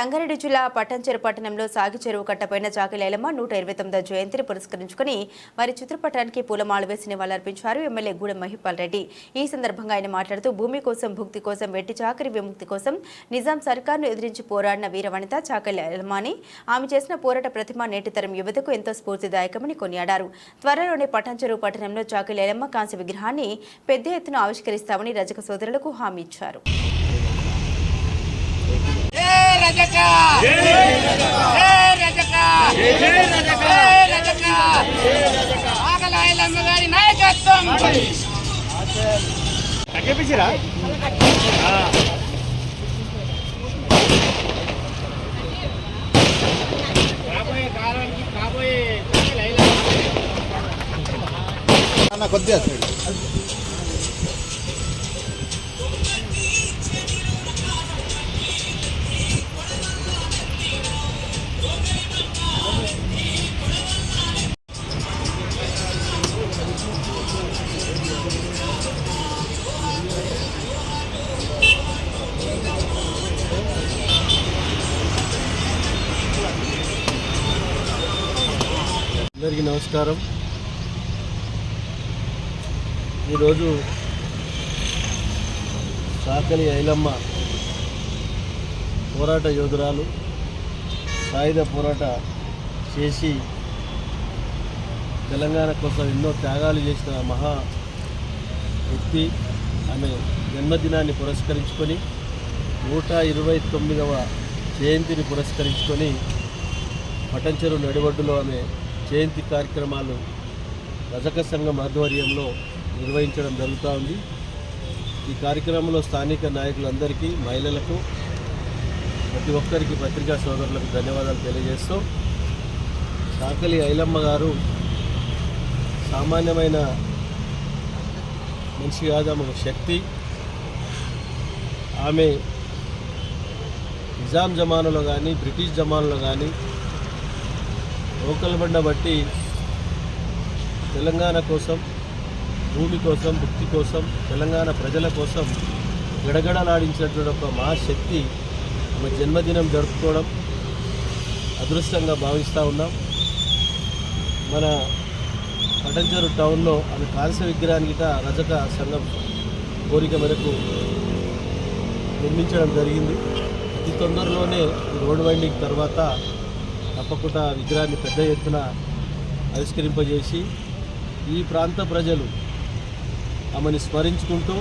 సంగారెడ్డి జిల్లా పట్టంచెరు పట్టణంలో సాగి చెరువు కట్టపైన చాకిలేలమ్మ నూట ఇరవై తొమ్మిదో జయంతిని పురస్కరించుకుని వారి చిత్రపటానికి పూలమాల వేసి నివాళులర్పించారు ఎమ్మెల్యే గూడెం మహిపాల్ రెడ్డి. ఈ సందర్భంగా ఆయన మాట్లాడుతూ భూమి కోసం భుక్తి కోసం వెట్టి చాకరి విముక్తి కోసం నిజాం సర్కార్ను ఎదిరించి పోరాడిన వీరవనిత చాకలేలమ్మ అని ఆమె చేసిన పోరాట ప్రతిమ నేటి తరం యువతకు ఎంతో స్ఫూర్తిదాయకమని కొనియాడారు. త్వరలోనే పట్టంచెరువు పట్టణంలో చాకలేలమ్మ కాంస్య విగ్రహాన్ని పెద్ద ఎత్తున ఆవిష్కరిస్తామని రజక సోదరులకు హామీ ఇచ్చారు. రజక. జై రజక. జై రజక. ఆగలాయలమ్మ గారి నాయకత్వం. తగ్గిపించిరా కొద్దిగా అందరికీ నమస్కారం. ఈరోజు సాకలి ఐలమ్మ పోరాట యోధురాలు సాయుధ పోరాట చేసి తెలంగాణ కోసం ఎన్నో త్యాగాలు చేసిన మహా వ్యక్తి. ఆమె జన్మదినాన్ని పురస్కరించుకొని నూట ఇరవై తొమ్మిదవ జయంతిని పురస్కరించుకొని పటంచెరు నడివడ్డులో ఆమె జయంతి కార్యక్రమాలు రజక సంఘం ఆధ్వర్యంలో నిర్వహించడం జరుగుతూ ఉంది. ఈ కార్యక్రమంలో స్థానిక నాయకులందరికీ మహిళలకు ప్రతి ఒక్కరికి పత్రికా సోదరులకు ధన్యవాదాలు తెలియజేస్తూ సాకలి ఐలమ్మ గారు సామాన్యమైన మనిషి కాదు ఆమె శక్తి. ఆమె నిజాం జమానాలో కానీ బ్రిటిష్ జమానాలో కానీ లోకల్ బండ బట్టి తెలంగాణ కోసం భూమి కోసం భక్తి కోసం తెలంగాణ ప్రజల కోసం గడగడలాడించినటువంటి ఒక మహాశక్తి ఆమె జన్మదినం జరుపుకోవడం అదృష్టంగా భావిస్తూ ఉన్నాం. మన పటంచెరు టౌన్లో ఆమె కాంస్య విగ్రహానికి రజక సంఘం కోరిక మేరకు నిర్మించడం జరిగింది. అతి తొందరలోనే రోడ్ వైండింగ్ తర్వాత తప్పకుండా విగ్రహాన్ని పెద్ద ఎత్తున ఆవిష్కరింపజేసి ఈ ప్రాంత ప్రజలు ఆమెను స్మరించుకుంటూ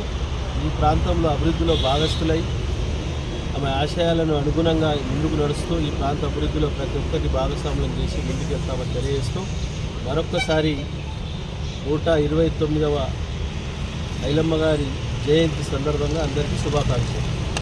ఈ ప్రాంతంలో అభివృద్ధిలో భాగస్థులై ఆమె ఆశయాలను అనుగుణంగా ముందుకు నడుస్తూ ఈ ప్రాంత అభివృద్ధిలో ప్రతి ఒక్కరికి భాగస్వామ్యం చేసి ముందుకు వెళ్తామని తెలియజేస్తూ మరొక్కసారి నూట ఇరవై తొమ్మిదవ ఐలమ్మ గారి జయంతి సందర్భంగా అందరికీ శుభాకాంక్షలు.